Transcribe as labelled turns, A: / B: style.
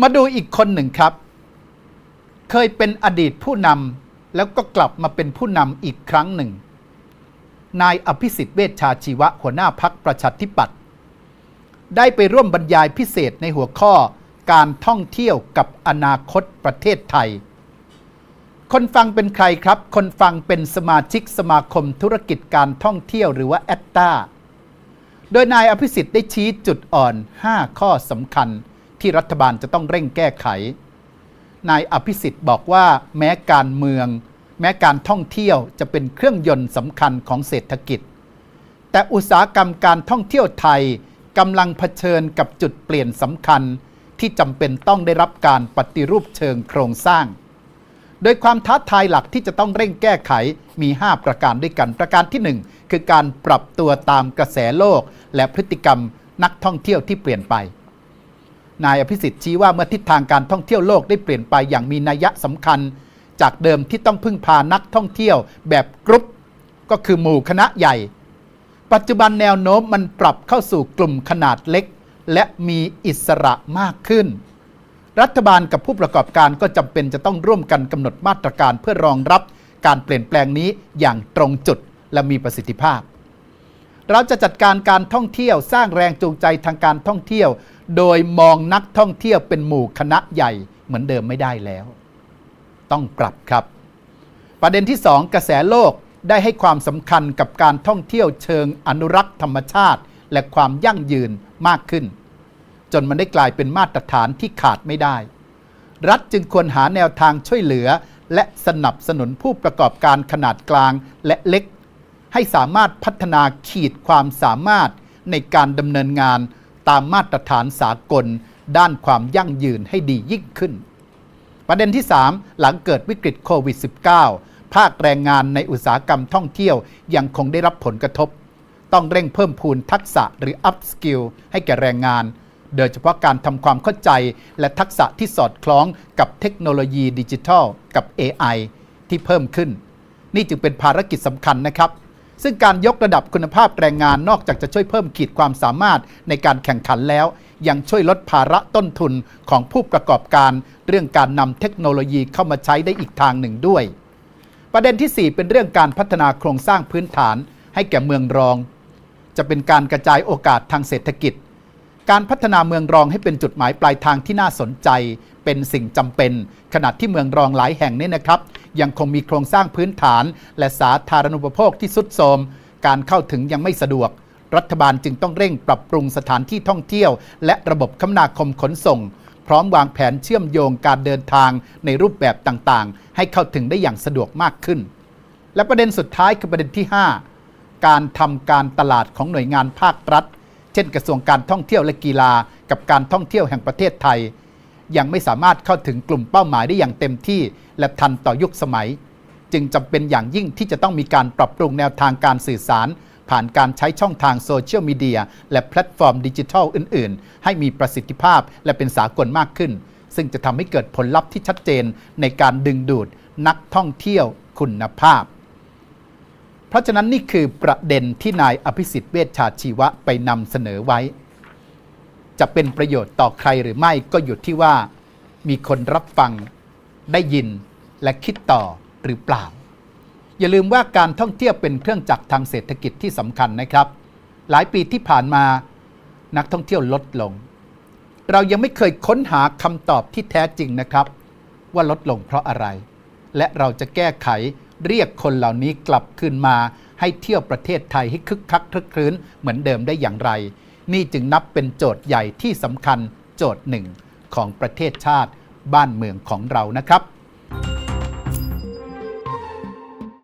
A: มาดูอีกคนหนึ่งครับ เคยเป็นอดีตผู้นำแล้วก็กลับมาเป็นผู้นำอีกครั้งหนึ่ง นายอภิสิทธิ์เวชชาชีวะหัวหน้าพักประชาธิปัตย์ได้ไปร่วมบรรยายพิเศษในหัวข้อการท่องเที่ยวกับอนาคตประเทศไทย คนฟังเป็นใครครับ คนฟังเป็นสมาชิกสมาคมธุรกิจการท่องเที่ยวหรือว่าแอตตาโดยนายอภิสิทธิ์ได้ชี้จุดอ่อน 5 ข้อสำคัญ ที่รัฐบาลจะต้องเร่งแก้ไข นายอภิสิทธิ์บอกว่าแม้การเมือง แม้การท่องเที่ยวจะเป็นเครื่องยนต์สำคัญของเศรษฐกิจ แต่อุตสาหกรรมการท่องเที่ยวไทยกำลังเผชิญกับจุดเปลี่ยนสำคัญที่จำเป็นต้องได้รับการปฏิรูปเชิงโครงสร้าง โดยความท้าทายหลักที่จะต้องเร่งแก้ไขมี 5 ประการด้วยกัน ประการที่ 1 คือการปรับตัวตามกระแสโลก และพฤติกรรมนักท่องเที่ยวที่เปลี่ยนไป นายอภิสิทธิ์ชี้ว่าเมื่อทิศทางการท่องเที่ยวโลกได้เปลี่ยนไปอย่างมีนัยสำคัญ จากเดิมที่ต้องพึ่งพานักท่องเที่ยวแบบกรุ๊ปก็คือหมู่คณะใหญ่ ปัจจุบันแนวโน้มมันปรับเข้าสู่กลุ่มขนาดเล็ก และมีอิสระมากขึ้น รัฐบาลกับผู้ประกอบการก็จำเป็นจะต้องร่วมกันกำหนดมาตรการเพื่อรองรับการเปลี่ยนแปลงนี้อย่างตรงจุดและมีประสิทธิภาพ เราจะจัดการการท่องเที่ยวสร้างแรงจูงใจทางการท่องเที่ยว โดยมองนักท่องเที่ยวเป็นหมู่คณะใหญ่เหมือนเดิมไม่ได้แล้ว ต้องปรับครับ ประเด็นที่ 2 กระแสโลกได้ให้ความสำคัญกับการท่องเที่ยวเชิงอนุรักษ์ธรรมชาติ และความยั่งยืนมากขึ้น จนมันได้กลายเป็นมาตรฐานที่ขาดไม่ได้ รัฐจึงควรหาแนวทางช่วยเหลือ และสนับสนุนผู้ประกอบการขนาดกลางและเล็ก ให้สามารถพัฒนาขีดความสามารถในการดำเนินงาน ตามมาตรฐานสากล ด้านความยั่งยืนให้ดียิ่งขึ้น ประเด็นที่ 3 หลังเกิดวิกฤตโควิด -19 ภาคแรงงานในอุตสาหกรรมท่องเที่ยวยังคงได้รับผลกระทบ ต้องเร่งเพิ่มพูนทักษะหรือ up skill ให้แก่แรงงาน โดยเฉพาะการทำความเข้าใจ และทักษะที่สอดคล้องกับเทคโนโลยีดิจิทัล กับ AI ที่เพิ่มขึ้น นี่จึงเป็นภารกิจสำคัญนะครับ ซึ่งการยกระดับคุณภาพแรงงานนอกจากจะช่วยเพิ่มขีดความสามารถในการแข่งขันแล้ว ยังช่วยลดภาระต้นทุนของผู้ประกอบการ เรื่องการนำเทคโนโลยีเข้ามาใช้ได้อีกทางหนึ่งด้วย ประเด็นที่ 4 เป็นเรื่องการพัฒนาโครงสร้างพื้นฐาน ให้แก่เมืองรอง จะเป็นการกระจายโอกาสทางเศรษฐกิจ การพัฒนาเมืองรองให้เป็นจุดหมายปลายทางที่น่าสนใจ เป็นสิ่งจำเป็น ขณะที่เมืองรองหลายแห่งนี้นะครับ ยังคงมีโครงสร้างพื้นฐาน และสาธารณูปโภคที่สุดโทรม การเข้าถึงยังไม่สะดวก รัฐบาลจึงต้องเร่งปรับปรุงสถานที่ท่องเที่ยว และระบบคมนาคมขนส่ง พร้อมวางแผนเชื่อมโยงการเดินทางในรูปแบบต่างๆ ให้เข้าถึงได้อย่างสะดวกมากขึ้น และประเด็นสุดท้ายคือประเด็นที่ 5 การทำการตลาดของหน่วยงานภาครัฐ เช่น กระทรวงการท่องเที่ยวและกีฬา กับการท่องเที่ยวแห่งประเทศไทย ยังไม่สามารถเข้าถึงกลุ่มเป้าหมายได้อย่างเต็มที่ และทันต่อยุคสมัย จึงจำเป็นอย่างยิ่งที่จะต้องมีการปรับปรุงแนวทางการสื่อสาร ผ่านการใช้ช่องทางโซเชียลมีเดียและแพลตฟอร์มดิจิทัลอื่น ๆ ให้มีประสิทธิภาพและเป็นสากลมากขึ้น ซึ่งจะทำให้เกิดผลลัพธ์ที่ชัดเจนในการดึงดูดนักท่องเที่ยวคุณภาพ เพราะฉะนั้นนี่คือประเด็นที่นายอภิสิทธิ์เวชชาชีวะไปนำเสนอไว้ จะเป็นประโยชน์ต่อใครหรือไม่ก็อยู่ที่ว่า มีคนรับฟังได้ยินและคิดต่อหรือเปล่า อย่าลืมว่าการท่องเที่ยวเป็นเครื่องจักรทางเศรษฐกิจที่สำคัญนะครับ หลายปีที่ผ่านมานักท่องเที่ยวลดลง เรายังไม่เคยค้นหาคำตอบที่แท้จริงนะครับ ว่าลดลงเพราะอะไร และเราจะแก้ไขเรียกคนเหล่านี้กลับคืนมาให้เที่ยวประเทศไทยให้คึกคักคลึกคลื้นเหมือนเดิมได้อย่างไร นี่จึงนับเป็นโจทย์ใหญ่ที่สำคัญโจทย์หนึ่งของประเทศชาติบ้านเมืองของเรานะครับ